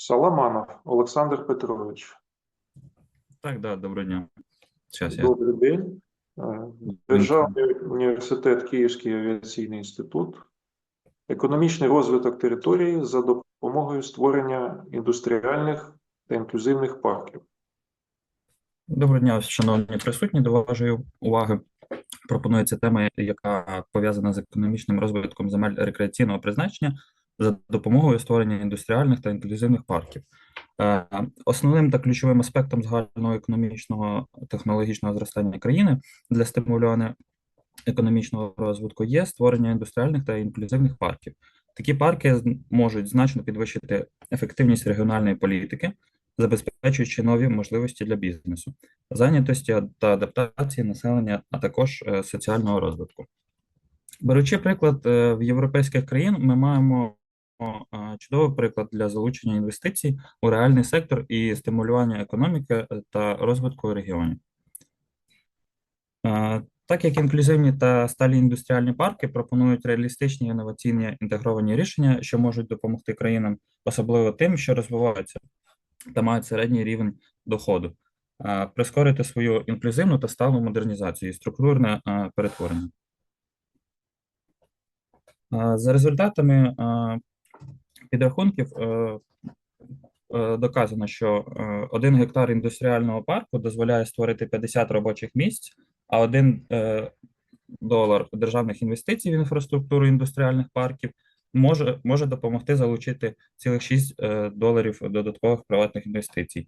Саламанов Олександр Петрович. Так, да, доброго дня. Зараз я. Добрий день. Е, Державний університет Київський авіаційний інститут. Економічний розвиток території за допомогою створення індустріальних та інклюзивних парків. Доброго дня, шановні присутні. До вашої уваги пропонується тема, яка пов'язана з економічним розвитком земель рекреаційного призначення за допомогою створення індустріальних та інклюзивних парків. Е, Основним та ключовим аспектом загального економічного технологічного зростання країни для стимулювання економічного розвитку є створення індустріальних та інклюзивних парків. Такі парки можуть значно підвищити ефективність регіональної політики, забезпечуючи нові можливості для бізнесу, зайнятості та адаптації населення, а також е, соціального розвитку. Беручи приклад е, в європейських країн, ми маємо чудовий приклад для залучення інвестицій у реальний сектор і стимулювання економіки е, та розвитку регіонів. Так як інклюзивні та сталі індустріальні парки пропонують реалістичні інноваційні інтегровані рішення, що можуть допомогти країнам, особливо тим, що розвиваються та мають середній рівень доходу, прискорити свою інклюзивну та сталу модернізацію і структурне перетворення. За результатами підрахунків е, е, доказано, що е, один гектар індустріального парку дозволяє створити 50 робочих місць, а один долар державних інвестицій в інфраструктуру індустріальних парків може, може допомогти залучити цілих 6 е, доларів додаткових приватних інвестицій.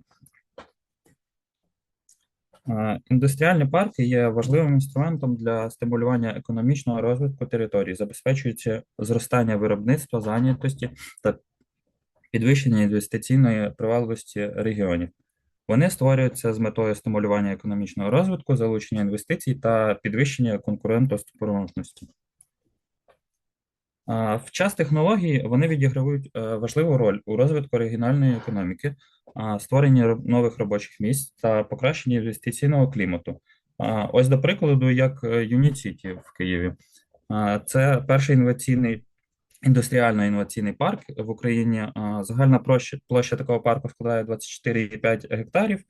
Е, Індустріальні парки є важливим інструментом для стимулювання економічного розвитку територій, забезпечуючи зростання виробництва, зайнятості та підвищення інвестиційної привабливості регіонів. Вони створюються з метою стимулювання економічного розвитку, залучення інвестицій та підвищення конкурентоспроможності. В час технологій вони відіграють е, важливу роль у розвитку регіональної економіки, створенні нових робочих місць та покращенні інвестиційного клімату. Ось до прикладу, як Юніціті в Києві. Це перший інноваційний індустріально-інноваційний парк в Україні. Загальна площа, площа такого парку складає 24,5 гектарів,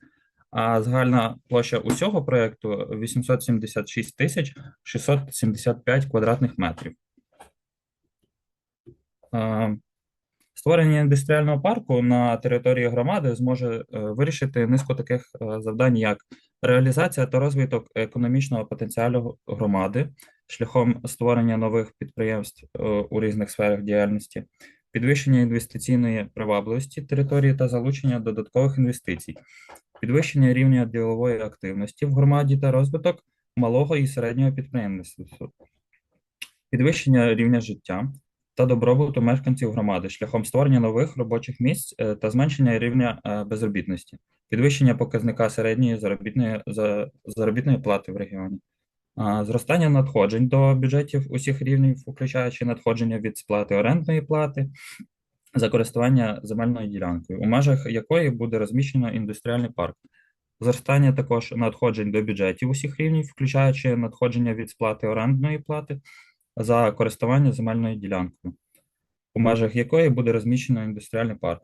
а загальна площа усього проєкту 876 тисяч 675 квадратних метрів. Е, Створення індустріального парку на території громади зможе е, вирішити низку таких е, завдань, як реалізація та розвиток економічного потенціалу громади шляхом створення нових підприємств у різних сферах діяльності, підвищення інвестиційної привабливості території та залучення додаткових інвестицій, підвищення рівня ділової активності в громаді та розвиток малого і середнього підприємництва, підвищення рівня життя та добробуту мешканців громади шляхом створення нових робочих місць е, та зменшення рівня е, безробітності, підвищення показника середньої заробітної заробітної плати в регіоні, зростання надходжень до бюджетів усіх рівнів, включаючи надходження від сплати орендної плати за користування земельною ділянкою, у межах якої буде розміщено індустріальний парк. Зростання також надходжень до бюджетів усіх рівнів, включаючи надходження від сплати орендної плати за користування земельною ділянкою, у межах якої буде розміщено індустріальний парк,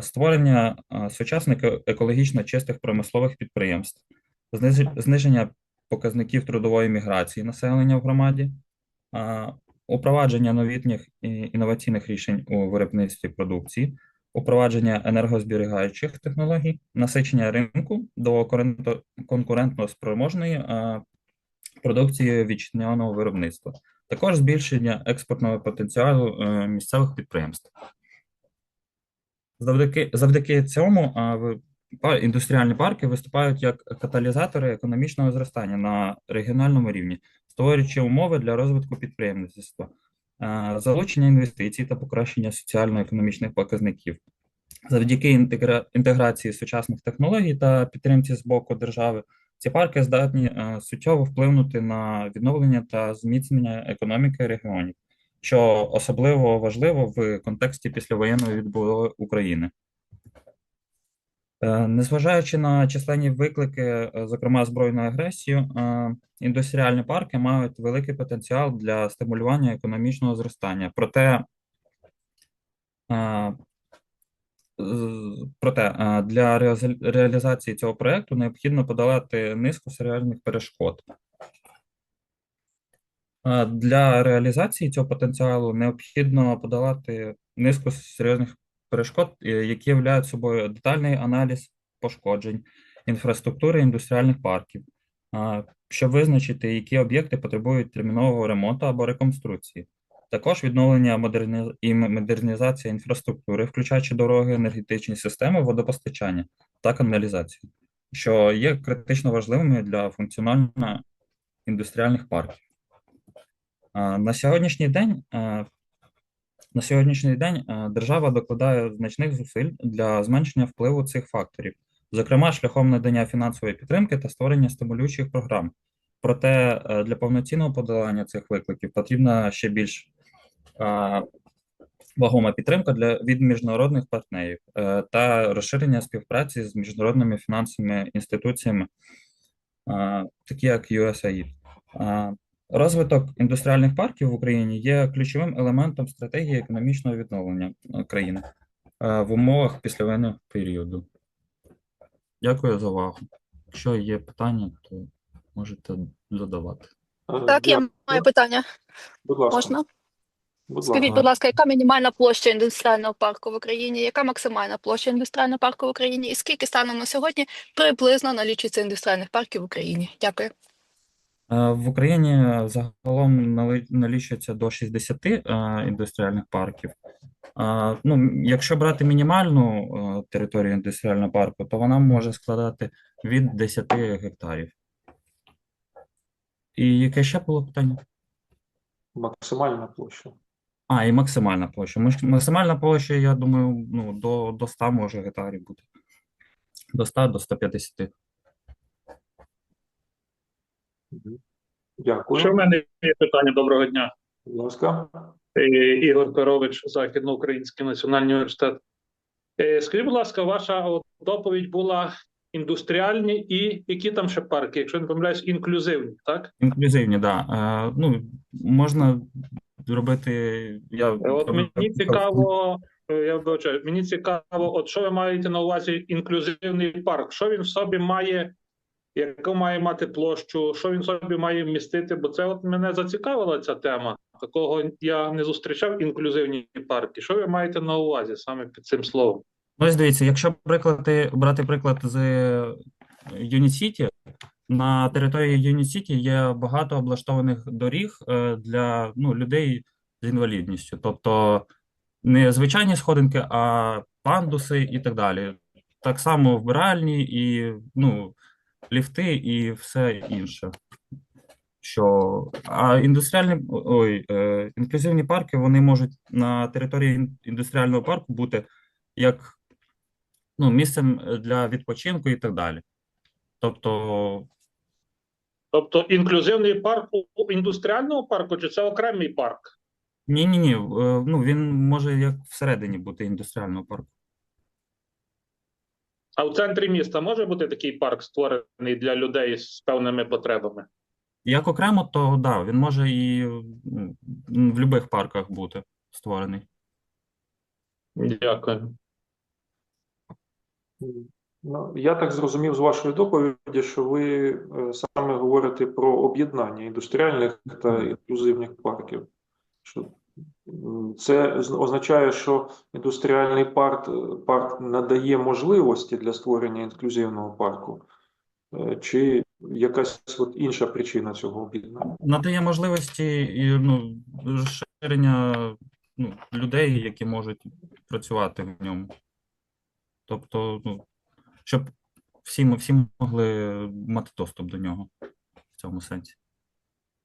створення сучасних е- екологічно чистих промислових підприємств, зниження показників трудової міграції населення в громаді, упровадження новітніх і інноваційних рішень у виробництві продукції, упровадження енергозберігаючих технологій, насичення ринку до конкурентно спроможної продукції вітчизняного виробництва, також збільшення експортного потенціалу е, місцевих підприємств. Завдяки, завдяки цьому па- індустріальні парки виступають як каталізатори економічного зростання на регіональному рівні, створюючи умови для розвитку підприємництва, залучення інвестицій та покращення соціально-економічних показників. Завдяки інтеграції сучасних технологій та підтримці з боку держави, ці парки здатні е, суттєво вплинути на відновлення та зміцнення економіки регіонів, що особливо важливо в контексті післявоєнної відбудови України. Е, Незважаючи на численні виклики, е, зокрема збройну агресію, індустріальні парки мають великий потенціал для стимулювання економічного зростання. Проте Проте е, для реалізації цього проекту необхідно подолати низку серйозних перешкод. Е, Для реалізації цього потенціалу необхідно подолати низку серйозних перешкод, е, які являють собою детальний аналіз пошкоджень інфраструктури індустріальних парків, щоб визначити, які об'єкти потребують термінового ремонту або реконструкції. Також відновлення і модернізація інфраструктури, включаючи дороги, енергетичні системи, водопостачання та каналізацію, що є критично важливими для функціонування індустріальних парків. На сьогоднішній день, на сьогоднішній день держава докладає значних зусиль для зменшення впливу цих факторів, зокрема шляхом надання фінансової підтримки та створення стимулюючих програм. Проте е, для повноцінного подолання цих викликів потрібна ще більш вагома підтримка для від міжнародних партнерів е, та розширення співпраці з міжнародними фінансовими інституціями, е, такі як USAID. Е, Розвиток індустріальних парків в Україні є ключовим елементом стратегії економічного відновлення е, країни е, в умовах післявоєнного періоду. Дякую за увагу. Якщо є питання, то можете задавати. Е, Так, я маю питання. Будь ласка. Можна? Будь Скажіть, будь ласка, яка мінімальна площа індустріального парку в Україні? Яка максимальна площа індустріального парку в Україні? І скільки станом на сьогодні приблизно налічується індустріальних парків в Україні? Дякую. Е, В Україні загалом налічується до 60 е, індустріальних парків. Е, Ну, якщо брати мінімальну територію індустріального парку, то вона може складати від 10 гектарів. І яке ще було питання? Максимальна площа. А, і максимальна площа. Максимальна площа, я думаю, ну, до, до 100 може гектарів бути. До 100, до 150. Дякую. Що в мене є питання? Доброго дня. Будь ласка. Е, Ігор Перович, Західноукраїнський національний університет. Е, Скажіть, будь ласка, ваша доповідь була індустріальні і які там ще парки, якщо не помиляюсь, інклюзивні, так? Інклюзивні, так. Да. Е, ну, можна робити. Я Е, От мені цікаво, е, я вибачаю, мені цікаво, от що ви маєте на увазі інклюзивний парк? Що він в собі має, яку має мати площу, що він в собі має вмістити? Бо це от мене зацікавила ця тема. Такого я не зустрічав інклюзивні парки. Що ви маєте на увазі саме під цим словом? Ну, дивіться, якщо приклади, брати приклад з Юніт Сіті, на території Юніт Сіті є багато облаштованих доріг е, для ну, людей з інвалідністю. Тобто не звичайні сходинки, а пандуси і так далі. Так само вбиральні і ну, ліфти і все інше. Що, а індустріальні, ой, е, інклюзивні парки вони можуть на території індустріального парку бути як ну, місцем е, для відпочинку і так далі. Тобто, Тобто інклюзивний парк у індустріальному парку, чи це окремий парк? ні, ні, ні, ну він може як всередині бути індустріального парку. А в центрі міста може бути такий парк створений для людей з певними потребами? Як окремо, то да, він може і в будь-яких парках бути створений. Дякую. Ну, я так зрозумів з вашої доповіді, що ви е, саме говорите про об'єднання індустріальних та інклюзивних парків. Що це означає, що індустріальний парк, парк надає можливості для створення інклюзивного парку, Е, чи якась от інша причина цього об'єднання? Надає можливості і ну, розширення ну, людей, які можуть працювати в ньому. Тобто, ну, щоб всі, всі могли мати доступ до нього в цьому сенсі.